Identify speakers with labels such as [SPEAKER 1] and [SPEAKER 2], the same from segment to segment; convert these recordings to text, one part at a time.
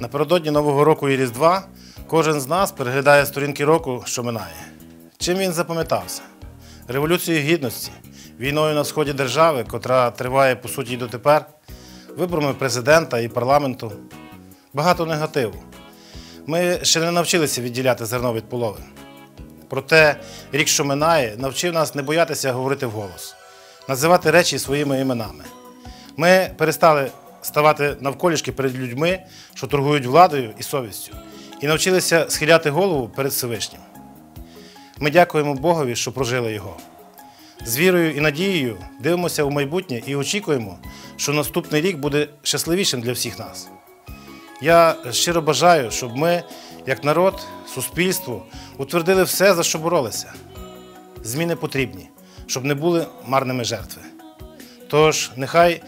[SPEAKER 1] Напередодні Нового року і Різдва кожен з нас переглядає сторінки року, що минає. Чим він запам'ятався? Революцією гідності, війною на сході держави, котра триває по суті й дотепер, виборами президента і парламенту. Багато негативу. Ми ще не навчилися відділяти зерно від полови. Проте рік, що минає, навчив нас не боятися говорити вголос, називати речі своїми іменами. Ми перестали ставати навколішки перед людьми, що торгують владою і совістю, і навчилися схиляти голову перед Всевишнім. Ми дякуємо Богові, що прожили його. З вірою і надією дивимося у майбутнє і очікуємо, що наступний рік буде щасливішим для всіх нас. Я щиро бажаю, щоб ми, як народ, суспільство, утвердили все, за що боролися. Зміни потрібні, щоб не були марними жертви. Тож, нехай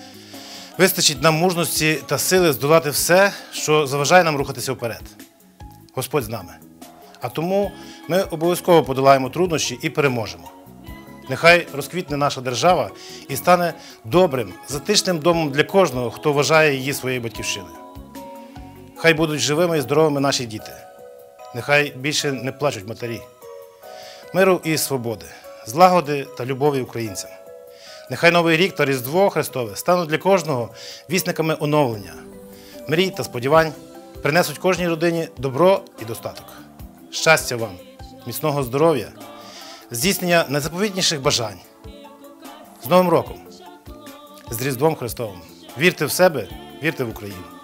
[SPEAKER 1] вистачить нам мужності та сили здолати все, що заважає нам рухатися вперед. Господь з нами. А тому ми обов'язково подолаємо труднощі і переможемо. Нехай розквітне наша держава і стане добрим, затишним домом для кожного, хто вважає її своєю батьківщиною. Хай будуть живими і здоровими наші діти. Нехай більше не плачуть матері. Миру і свободи, злагоди та любові українцям. Нехай Новий рік та Різдво Христове стануть для кожного вісниками оновлення, мрій та сподівань, принесуть кожній родині добро і достаток. Щастя вам, міцного здоров'я, здійснення найзаповітніших бажань. З Новим роком! З Різдвом Христовим! Вірте в себе, вірте в Україну!